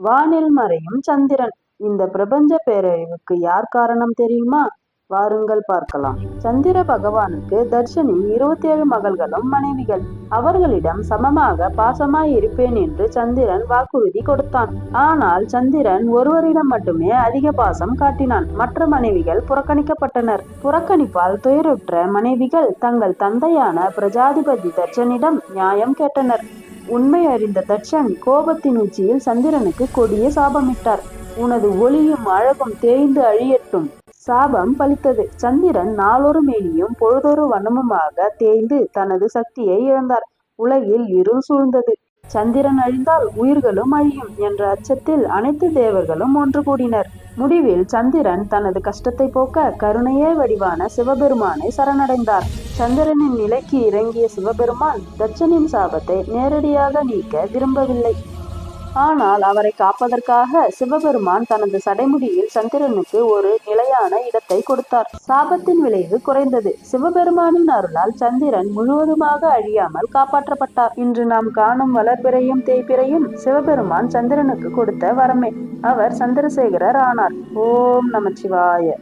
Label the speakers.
Speaker 1: வானில் மறையும் சந்திரன். இந்த பிரபஞ்ச பேரழிவுக்கு யார் காரணம் தெரியுமா? வாருங்கள் பார்க்கலாம். சந்திர பகவானுக்கு தர்ஷனின் இருபத்தி ஏழு மகள்களும் மனைவிகள். அவர்களிடம் சமமாக பாசமாய் இருப்பேன் என்று சந்திரன் வாக்குறுதி கொடுத்தான். ஆனால் சந்திரன் ஒருவரிடம் மட்டுமே அதிக பாசம் காட்டினான். மற்ற மனைவிகள் புறக்கணிக்கப்பட்டனர். புறக்கணிப்பால் துயருற்ற மனைவிகள் தங்கள் தந்தையான பிரஜாதிபதி தர்ஷனிடம் நியாயம் கேட்டனர். உண்மை அறிந்த தட்சன் கோபத்தின் உச்சியில் சந்திரனுக்கு கொடிய சாபமிட்டார். உனது ஒளியும் அழகும் தேய்ந்து அழியட்டும். சாபம் பலித்தது சந்திரன் நாளொரு மேனியும் பொழுதொரு வண்ணமுமாக தேய்ந்து தனது சக்தியை இழந்தார். உலகில் இருள் சூழ்ந்தது. சந்திரன் அழிந்தால் உயிர்களும் அழியும் என்ற அச்சத்தில் அனைத்து தேவர்களும் ஒன்று கூடினர். முடிவில் சந்திரன் தனது கஷ்டத்தை போக்க கருணையே வடிவான சிவபெருமானை சரணடைந்தார். சந்திரனின் நிலைக்கு இறங்கிய சிவபெருமான் தட்சனின் சாபத்தை நேரடியாக நீக்க விரும்பவில்லை. ஆனால் அவரை காப்பதற்காக சிவபெருமான் தனது சடைமுடியில் சந்திரனுக்கு ஒரு நிலையான இடத்தை கொடுத்தார். சாபத்தின் விளைவு குறைந்தது. சிவபெருமானின் அருளால் சந்திரன் முழுவதுமாக அழியாமல் காப்பாற்றப்பட்டார். இன்று நாம் காணும் வளர்பிறையும் தேய்பிறையும் சிவபெருமான் சந்திரனுக்கு கொடுத்த வரமே. அவர் சந்திரசேகரர் ஆனார். ஓம் நமச்சிவாய.